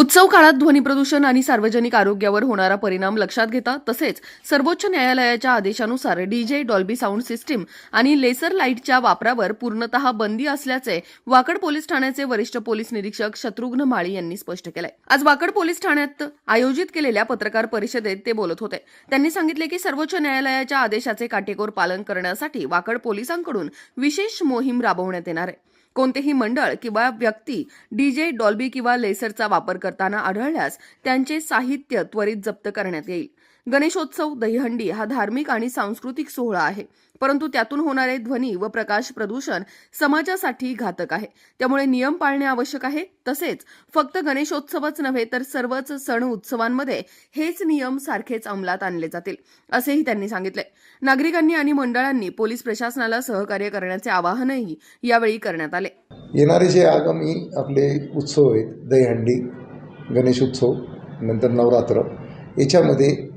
उत्सव काळात ध्वनी प्रदूषण आणि सार्वजनिक आरोग्यावर होणारा परिणाम लक्षात घेता तसेच सर्वोच्च न्यायालयाच्या आदेशानुसार डीजे डॉल्बी साऊंड सिस्टीम आणि लेसर लाईटच्या वापरावर पूर्णतः बंदी असल्याचे वाकड पोलीस ठाण्याचे वरिष्ठ पोलीस निरीक्षक शत्रुघ्न माळी यांनी स्पष्ट केलंय. आज वाकड पोलीस ठाण्यात आयोजित केलेल्या पत्रकार परिषदेत ते बोलत होते. त्यांनी सांगितले की सर्वोच्च न्यायालयाच्या आदेशाचे काटेकोर पालन करण्यासाठी वाकड पोलिसांकडून विशेष मोहीम राबवण्यात येणार आहे. कोणतेही मंडळ किंवा व्यक्ती डीजे डॉल्बी किंवा लेसरचा वापर करताना आढळल्यास त्यांचे साहित्य त्वरित जप्त करण्यात येईल. गणेशोत्सव दहीहंडी हा धार्मिक आणि सांस्कृतिक सोहळा आहे. परंतु त्यातून होणारे ध्वनी व प्रकाश प्रदूषण समाजासाठी घातक आहे. त्यामुळे नियम पाळणे आवश्यक आहे. तसेच फक्त गणेशोत्सवच नव्हे तर सर्वच सण उत्सवांमध्ये हेच नियम सारखेच अंमलात आणले जातील असेही त्यांनी सांगितले. नागरिकांनी आणि मंडळांनी पोलीस प्रशासनाला सहकार्य करण्याचे आवाहनही यावेळी करण्यात आले. येणारे जे आगामी आपले उत्सव आहेत दहीहंडी गणेश उत्सव नंतर नवरात्र याच्यामध्ये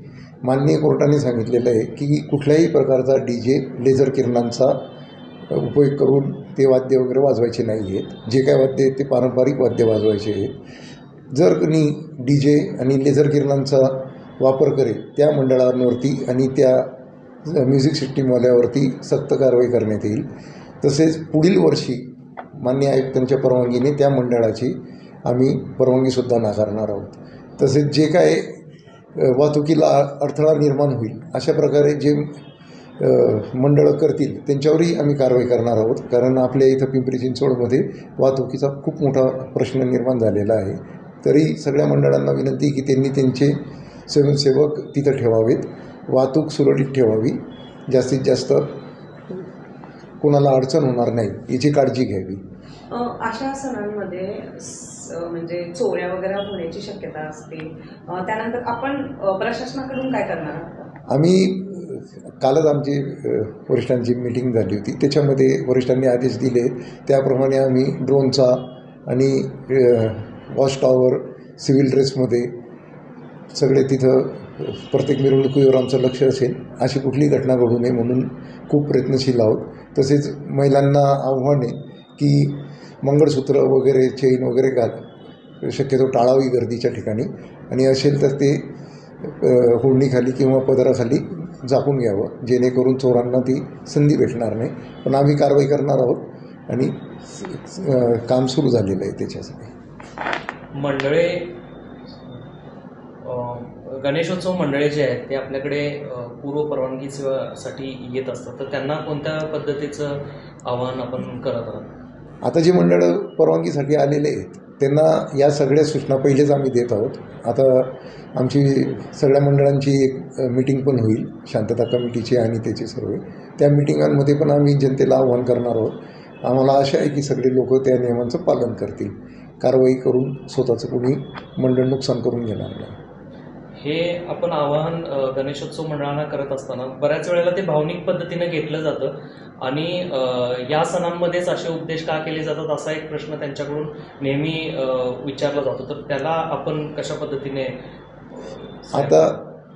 माननीय कोर्टाने सांगितलेलं आहे की कुठल्याही प्रकारचा डी जे लेझर किरणांचा उपयोग करून ते वाद्य वगैरे वाजवायचे नाही आहेत. जे काय वाद्य आहेत ते पारंपरिक वाद्य वाजवायचे आहेत. जर कोणी डी जे आणि लेझर किरणांचा वापर करेल त्या मंडळांवरती आणि त्या म्युझिक सिस्टीमवाल्यावरती सक्त कारवाई करण्यात येईल. तसेच पुढील वर्षी मान्य आयुक्तांच्या परवानगीने त्या मंडळाची आम्ही परवानगीसुद्धा नाकारणार आहोत. तसेच जे काय वाहतुकीला अडथळा निर्माण होईल. अशा प्रकारे जे मंडळं करतील त्यांच्यावरही आम्ही कारवाई करणार आहोत. कारण आपल्या इथं पिंपरी चिंचवडमध्ये वाहतुकीचा खूप मोठा प्रश्न निर्माण झालेला आहे. तरी सगळ्या मंडळांना विनंती की त्यांनी त्यांचे स्वयंसेवक तिथं ठेवावेत. वाहतूक सुरळीत ठेवावी. जास्तीत जास्त कोणाला अडचण होणार नाही याची काळजी घ्यावी. अशा सणांमध्ये म्हणजे चोऱ्या वगैरे होण्याची शक्यता असते. त्यानंतर आपण प्रशासनाकडून काय करणार आम्ही कालच आमची वरिष्ठांची मीटिंग झाली होती. त्याच्यामध्ये वरिष्ठांनी आदेश दिले. त्याप्रमाणे आम्ही ड्रोनचा आणि वॉच टॉवर सिव्हिल ड्रेसमध्ये सगळे तिथं प्रत्येक मिरवणुकीवर आमचं लक्ष असेल. अशी कुठली घटना घडू नये म्हणून खूप प्रयत्नशील आहोत. तसेच महिलांना आव्हान आहे की मंगळसूत्र वगैरे चेन वगैरे घाल. शक्यतो टाळावी गर्दीच्या ठिकाणी. आणि असेल तर ते अ, होडणीखाली किंवा पदराखाली झाकून घ्यावं. जेणेकरून चोरांना ती संधी भेटणार नाही. पण आम्ही कारवाई करणार आहोत. आणि काम सुरू झालेलं आहे त्याच्यासाठी. मंडळे गणेशोत्सव मंडळे जे आहेत ते आपल्याकडे पूर्व पूर्व परवानगीसाठी येत असतात. तर त्यांना कोणत्या पद्धतीचं आवाहन आपण करत आहोत? आता जी मंडळं परवानगीसाठी आलेले आहेत त्यांना या सगळ्या सूचना पहिलेच आम्ही देत आहोत. आता आमची सगळ्या मंडळांची एक मिटिंग पण होईल शांतता कमिटीची आणि त्याचे सर्व. त्या मिटिंगांमध्ये पण आम्ही जनतेला आव्हान करणार आहोत. आम्हाला आशा आहे की सगळे लोक त्या नियमांचं पालन करतील. कारवाई करून स्वतःचं कोणी मंडळ नुकसान करून घेणार नाही. हे आपण आवाहन गणेशोत्सव मंडळांना करत असताना बऱ्याच वेळेला ते भावनिक पद्धतीनं घेतलं जातं. आणि या सणांमध्येच असे उपदेश का केले जातात असा एक प्रश्न त्यांच्याकडून नेहमी विचारला जातो. तर त्याला आपण कशा पद्धतीने आता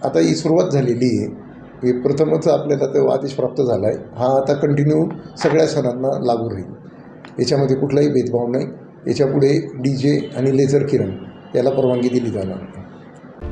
आता ही सुरुवात झालेली आहे. हे प्रथमच आपल्याला तो आदेश प्राप्त झाला आहे हा आता कंटिन्यू सगळ्या सणांना लागू राहील. याच्यामध्ये कुठलाही भेदभाव नाही. याच्यापुढे डी जे आणि लेझर किरण याला परवानगी दिली जाणार.